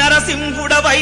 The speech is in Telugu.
నరసింహుడవై